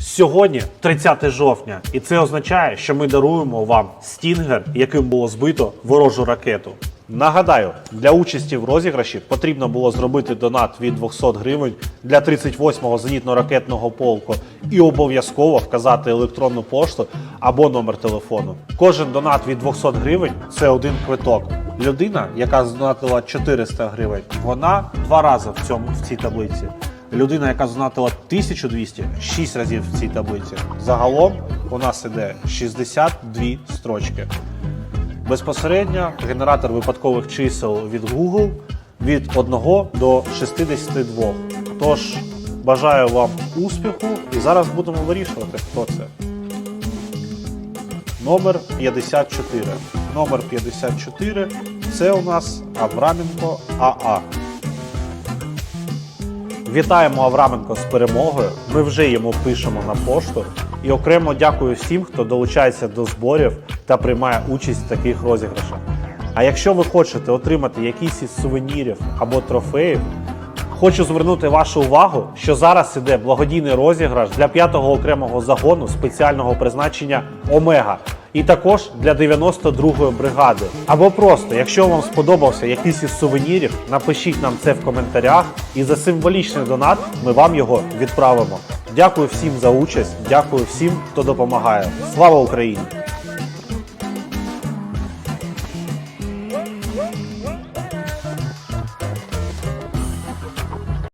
Сьогодні 30 жовтня, і це означає, що ми даруємо вам стінгер, яким було збито ворожу ракету. Нагадаю, для участі в розіграші потрібно було зробити донат від 200 гривень для 38-го зенітно-ракетного полку і обов'язково вказати електронну пошту або номер телефону. Кожен донат від 200 гривень це один квиток. Людина, яка здонатила 400 гривень, вона два рази в цьому в цій таблиці. Людина, яка знатила 1200, 6 разів в цій таблиці. Загалом у нас іде 62 строчки. Безпосередньо генератор випадкових чисел від Google від 1 до 62. Тож бажаю вам успіху і зараз будемо вирішувати, хто це. Номер 54. Номер 54 це у нас Авраменко АА. Вітаємо Авраменко з перемогою. Ми вже йому пишемо на пошту. І окремо дякую всім, хто долучається до зборів та приймає участь в таких розіграшах. А якщо ви хочете отримати якісь із сувенірів або трофеїв, хочу звернути вашу увагу, що зараз іде благодійний розіграш для 5-го окремого загону спеціального призначення Омега. І також для 92-ї бригади. Або просто, якщо вам сподобався якийсь із сувенірів, напишіть нам це в коментарях, і за символічний донат ми вам його відправимо. Дякую всім за участь, дякую всім, хто допомагає. Слава Україні!